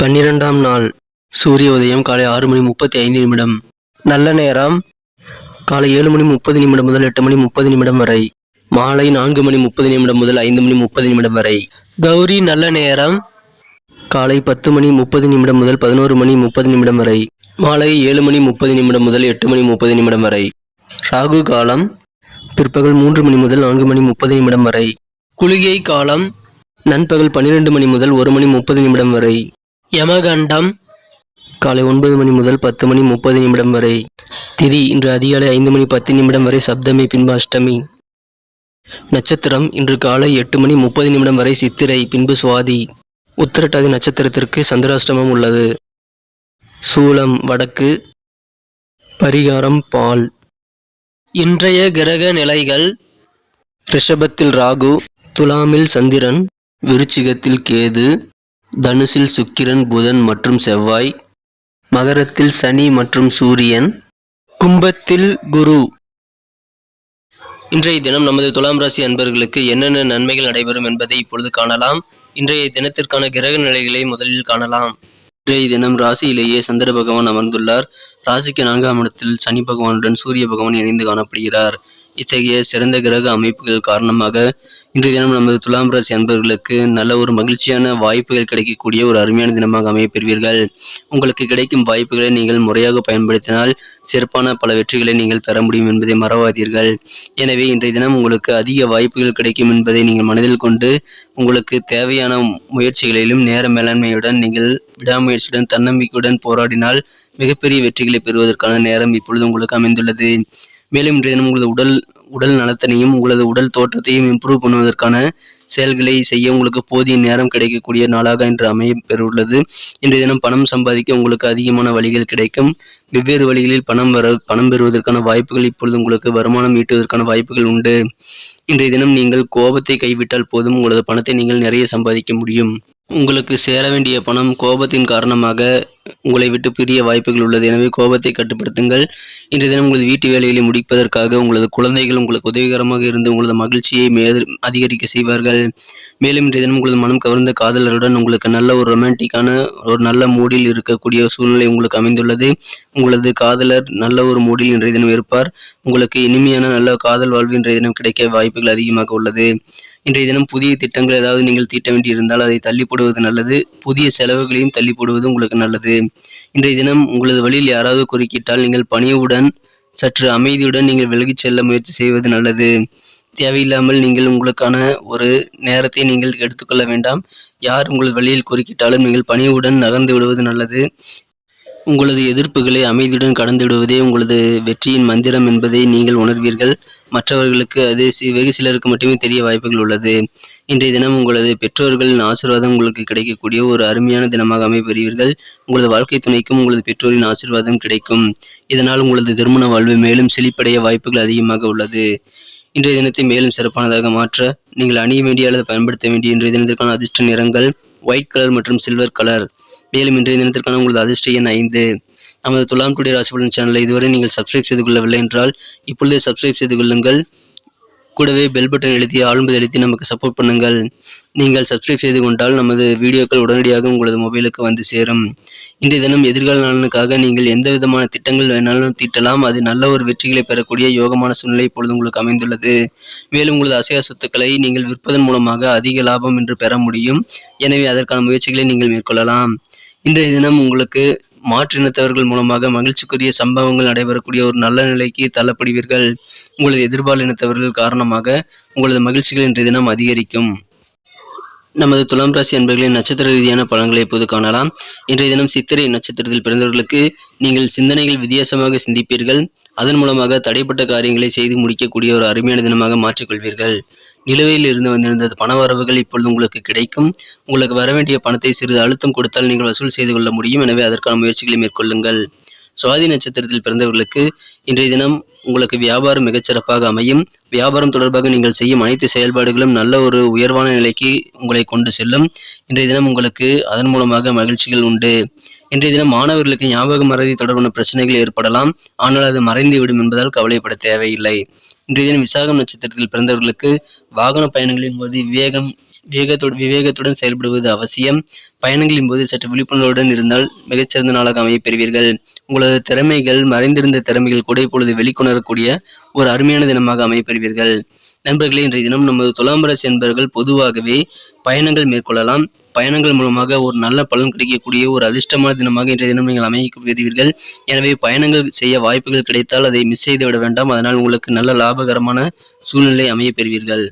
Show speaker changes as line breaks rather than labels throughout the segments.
பன்னிரெண்டாம் நாள் சூரிய உதயம் காலை ஆறு மணி முப்பத்தி ஐந்து நிமிடம் நல்ல நேரம் காலை ஏழு மணி முப்பது நிமிடம் முதல் எட்டு மணி முப்பது நிமிடம் வரை மாலை நான்கு மணி முப்பது நிமிடம் முதல் ஐந்து மணி முப்பது நிமிடம் வரை கௌரி நல்ல நேரம் காலை பத்து மணி முப்பது நிமிடம் முதல் பதினோரு மணி முப்பது நிமிடம் வரை மாலை ஏழு மணி முப்பது நிமிடம் முதல் எட்டு மணி முப்பது நிமிடம் வரை ராகு காலம் பிற்பகல் மூன்று மணி முதல் நான்கு மணி முப்பது நிமிடம் வரை குளிகை காலம் நண்பகல் பன்னிரெண்டு மணி முதல் ஒரு மணி முப்பது நிமிடம் வரை யமகண்டம். காலை ஒன்பது மணி முதல் பத்து மணி முப்பது நிமிடம் வரை. திதி இன்று அதிகாலை ஐந்து மணி பத்து நிமிடம் வரை சப்தமி பின்பு அஷ்டமி நட்சத்திரம் இன்று காலை எட்டு மணி முப்பது நிமிடம் வரை சித்திரை பின்பு சுவாதி. உத்திரட்டாதி நட்சத்திரத்திற்கு சந்திராஷ்டமம் உள்ளது. சூலம் வடக்கு. பரிகாரம் பால். இன்றைய கிரக நிலைகள். ரிஷபத்தில் ராகு துலாமில் சந்திரன் விருச்சிகத்தில் கேது. தனுசில் சுக்கிரன் புதன் மற்றும் செவ்வாய் மகரத்தில் சனி மற்றும் சூரியன் கும்பத்தில் குரு. இன்றைய தினம் நமது துலாம் ராசி அன்பர்களுக்கு என்னென்ன நன்மைகள் நடைபெறும் என்பதை இப்பொழுது காணலாம். இன்றைய தினத்திற்கான கிரக நிலைகளை முதலில் காணலாம். இன்றைய தினம் ராசியிலேயே சந்திர பகவான் அமர்ந்துள்ளார். ராசிக்கு நான்காம் இடத்தில் சனி பகவானுடன் சூரிய பகவான் இணைந்து காணப்படுகிறார். இத்தகைய சிறந்த கிரக அமைப்புகள் காரணமாக இன்றைய தினம் நமது துலாம் ராசி அன்பர்களுக்கு நல்ல ஒரு மகிழ்ச்சியான வாய்ப்புகள் கிடைக்கக்கூடிய ஒரு அருமையான தினமாக அமையப்பெறுவீர்கள். உங்களுக்கு கிடைக்கும் வாய்ப்புகளை நீங்கள் முறையாக பயன்படுத்தினால் சிறப்பான பல வெற்றிகளை நீங்கள் பெற முடியும் என்பதை மறவாதீர்கள். எனவே இன்றைய தினம் உங்களுக்கு அதிக வாய்ப்புகள் கிடைக்கும் என்பதை நீங்கள் மனதில் கொண்டு உங்களுக்கு தேவையான முயற்சிகளிலும் நேர மேலாண்மையுடன் நீங்கள் விடாமுயற்சியுடன் தன்னம்பிக்கையுடன் போராடினால் மிகப்பெரிய வெற்றிகளை பெறுவதற்கான நேரம் இப்பொழுது உங்களுக்கு அமைந்துள்ளது. மேலும் இன்றைய தினம் உங்களது உடல் உடல் நலத்தினையும் உங்களது உடல் தோற்றத்தையும் இம்ப்ரூவ் பண்ணுவதற்கான செயல்களை செய்ய உங்களுக்கு போதிய நேரம் கிடைக்கக்கூடிய நாளாக இன்று அமைய பெறுள்ளது இன்றைய தினம் பணம் சம்பாதிக்க உங்களுக்கு அதிகமான வழிகள் கிடைக்கும். வெவ்வேறு வழிகளில் பணம் வர பணம் பெறுவதற்கான வாய்ப்புகள் இப்பொழுது உங்களுக்கு வருமானம் ஈட்டுவதற்கான வாய்ப்புகள் உண்டு. இன்றைய தினம் நீங்கள் கோபத்தை கைவிட்டால் போதும் உங்களது பணத்தை நீங்கள் நிறைய சம்பாதிக்க முடியும். உங்களுக்கு சேர வேண்டிய பணம் கோபத்தின் காரணமாக உங்களை விட்டு பிரிய வாய்ப்புகள் உள்ளது. எனவே கோபத்தை கட்டுப்படுத்துங்கள். இன்றைய தினம் உங்களது வீட்டு வேலைகளை முடிப்பதற்காக உங்களது குழந்தைகள் உங்களுக்கு உதவிகரமாக இருந்து உங்களது மகிழ்ச்சியை அதிகரிக்க செய்வார்கள். மேலும் இன்றைய தினம் உங்களது மனம் கவர்ந்த காதலருடன் உங்களுக்கு நல்ல ஒரு ரொமான்டிக்கான ஒரு நல்ல மூடில் இருக்கக்கூடிய சூழ்நிலை உங்களுக்கு அமைந்துள்ளது. உங்களது காதலர் நல்ல ஒரு மூடில் இன்றைய தினம் இருப்பார். உங்களுக்கு இனிமையான நல்ல காதல் வாழ்வு இன்றைய தினம் கிடைக்க வாய்ப்புகள் அதிகமாக உள்ளது. இன்றைய தினம் புதிய திட்டங்கள் ஏதாவது நீங்கள் தீட்ட வேண்டியிருந்தால் அதை தள்ளி போடுவது நல்லது. புதிய செலவுகளையும் தள்ளி போடுவது உங்களுக்கு நல்லது. இன்றைய தினம் உங்களது வழியில் யாராவது குறுக்கிட்டால் நீங்கள் பணிவுடன் சற்று அமைதியுடன் நீங்கள் விலகிச் செல்ல முயற்சி செய்வது நல்லது. தேவையில்லாமல் நீங்கள் உங்களுக்கான ஒரு நேரத்தை நீங்கள் எடுத்துக்கொள்ள வேண்டாம். யார் உங்கள் வழியில் குறுக்கிட்டாலும் நீங்கள் பணிவுடன் நகர்ந்து விடுவது நல்லது. உங்களது எதிர்ப்புகளை அமைதியுடன் கடந்து விடுவதே உங்களது வெற்றியின் மந்திரம் என்பதை நீங்கள் உணர்வீர்கள். மற்றவர்களுக்கு அது சி- வெகு சிலருக்கு மட்டுமே தெரிய வாய்ப்புகள் உள்ளது. இன்றைய தினம் உங்களது பெற்றோர்களின் ஆசீர்வாதம் உங்களுக்கு கிடைக்கக்கூடிய ஒரு அருமையான தினமாக அமைப்பெறுவீர்கள் உங்களது வாழ்க்கை துணைக்கும் உங்களது பெற்றோரின் ஆசீர்வாதம் கிடைக்கும். இதனால் உங்களது திருமண வாழ்வு மேலும் செழிப்படைய வாய்ப்புகள் அதிகமாக உள்ளது. இன்றைய தினத்தை மேலும் சிறப்பானதாக மாற்ற நீங்கள் அணிய வேண்டிய அல்லது பயன்படுத்த வேண்டிய இன்றைய தினத்திற்கான அதிர்ஷ்ட நிறங்கள் ஒயிட் கலர் மற்றும் சில்வர் கலர் மேலும் இன்றைய தினத்திற்கான உங்களது அதிர்ஷ்ட எண் ஐந்து. நமது துலாம் குடி ராசிபலன் சேனலை இதுவரை நீங்கள் சப்ஸ்கிரைப் செய்து கொள்ளவில்லை என்றால் இப்பொழுதே சப்ஸ்கிரைப் செய்து கொள்ளுங்கள் கூடவே பெல் பட்டன் எழுதி ஆளும்பது எழுதி நமக்கு சப்போர்ட் பண்ணுங்கள். நீங்கள் சப்ஸ்கிரைப் செய்து கொண்டால் நமது வீடியோக்கள் உடனடியாக உங்களது மொபைலுக்கு வந்து சேரும். இந்த தினம் எதிர்கால நலனுக்காக நீங்கள் எந்த விதமான திட்டங்கள் வேணாலும் தீட்டலாம். அது நல்ல ஒரு வெற்றிகளை பெறக்கூடிய யோகமான சூழ்நிலை இப்பொழுது உங்களுக்கு அமைந்துள்ளது. மேலும் உங்களது அசையா சொத்துக்களை நீங்கள் விற்பதன் மூலமாக அதிக லாபம் என்று பெற முடியும். எனவே அதற்கான முயற்சிகளை நீங்கள் மேற்கொள்ளலாம். இன்றைய தினம் உங்களுக்கு மாற்றினத்தவர்கள் மூலமாக மகிழ்ச்சிக்குரிய சம்பவங்கள் நடைபெறக்கூடிய ஒரு நல்ல நிலைக்கு தள்ளப்படுவீர்கள். உங்களது எதிர்பால் இனத்தவர்கள் காரணமாக உங்களது மகிழ்ச்சிகள் இன்றைய தினம் அதிகரிக்கும். நமது துலாம் ராசி அன்பர்களின் நட்சத்திர ரீதியான பலன்களை இப்போது காணலாம். இன்றைய தினம் சித்திரை நட்சத்திரத்தில் பிறந்தவர்களுக்கு நீங்கள் சிந்தனைகள் வித்தியாசமாக சிந்திப்பீர்கள். அதன் மூலமாக தடைப்பட்ட காரியங்களை செய்து முடிக்கக்கூடிய ஒரு அருமையான தினமாக மாற்றிக்கொள்வீர்கள். நிலுவையில் இருந்து வந்திருந்த பணவரவுகள் இப்பொழுது உங்களுக்கு கிடைக்கும். உங்களுக்கு வர வேண்டிய பணத்தை சிறிது அழுத்தம் கொடுத்தால் நீங்கள் வசூல் செய்து கொள்ள முடியும். எனவே அதற்கான முயற்சிகளை மேற்கொள்ளுங்கள். சுவாதி நட்சத்திரத்தில் பிறந்தவர்களுக்கு இன்றைய தினம் உங்களுக்கு வியாபாரம் மிகச்சிறப்பாக அமையும். வியாபாரம் தொடர்பாக நீங்கள் செய்யும் அனைத்து செயல்பாடுகளும் நல்ல ஒரு உயர்வான நிலைக்கு உங்களை கொண்டு செல்லும். இன்றைய தினம் உங்களுக்கு அதன் மூலமாக மகிழ்ச்சிகள் உண்டு. இன்றைய தினம் மாணவர்களுக்கு ஞாபக மறதி தொடர்பான பிரச்சனைகள் ஏற்படலாம். ஆனால் அது மறைந்துவிடும் என்பதால் கவலைப்பட தேவையில்லை. இன்றைய தினம் விசாகம் நட்சத்திரத்தில் பிறந்தவர்களுக்கு வாகன பயணங்களின் போது விவேகம் விவேகத்தோடு விவேகத்துடன் செயல்படுவது அவசியம். பயணங்களின் போது சற்று விழிப்புணர்வுடன் இருந்தால் மிகச்சிறந்த நாளாக அமையப் பெறுவீர்கள் உங்களது திறமைகள் மறைந்திருந்த திறமைகள் கூட இப்பொழுது வெளிக்கொணரக்கூடிய ஒரு அருமையான தினமாக அமையப் பெறுவீர்கள் நண்பர்களே இன்றைய தினம் நமது துலாம் ராசி என்பவர்கள் பொதுவாகவே பயணங்கள் மேற்கொள்ளலாம். பயணங்கள் மூலமாக ஒரு நல்ல பலன் கிடைக்கக்கூடிய ஒரு அதிர்ஷ்டமான தினமாக இன்றைய தினம் நீங்கள் அமைக்க பெறுவீர்கள் எனவே பயணங்கள் செய்ய வாய்ப்புகள் கிடைத்தால் அதை மிஸ் செய்து விட வேண்டாம். அதனால் உங்களுக்கு நல்ல லாபகரமான சூழ்நிலை அமைய பெறுவீர்கள்.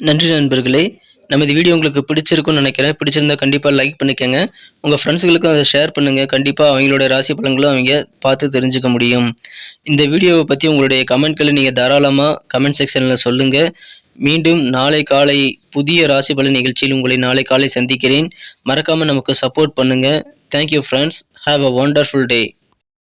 நன்றி நண்பர்களே. நமது வீடியோ உங்களுக்கு பிடிச்சிருக்கும்னு நினைக்கிறேன். பிடிச்சிருந்தா கண்டிப்பாக லைக் பண்ணிக்கோங்க. உங்கள் ஃப்ரெண்ட்ஸுகளுக்கும் அதை ஷேர் பண்ணுங்கள் கண்டிப்பாக அவங்களோட ராசி பலன்களும் அவங்க பார்த்து தெரிஞ்சுக்க முடியும். இந்த வீடியோவை பற்றி உங்களுடைய கமெண்ட்களை நீங்கள் தாராளமாக கமெண்ட் செக்ஷனில் சொல்லுங்கள் மீண்டும் நாளை காலை புதிய ராசி பலன் நிகழ்ச்சியில் உங்களை நாளை காலை சந்திக்கிறேன். மறக்காமல் நமக்கு சப்போர்ட் பண்ணுங்கள் thank you friends have a wonderful day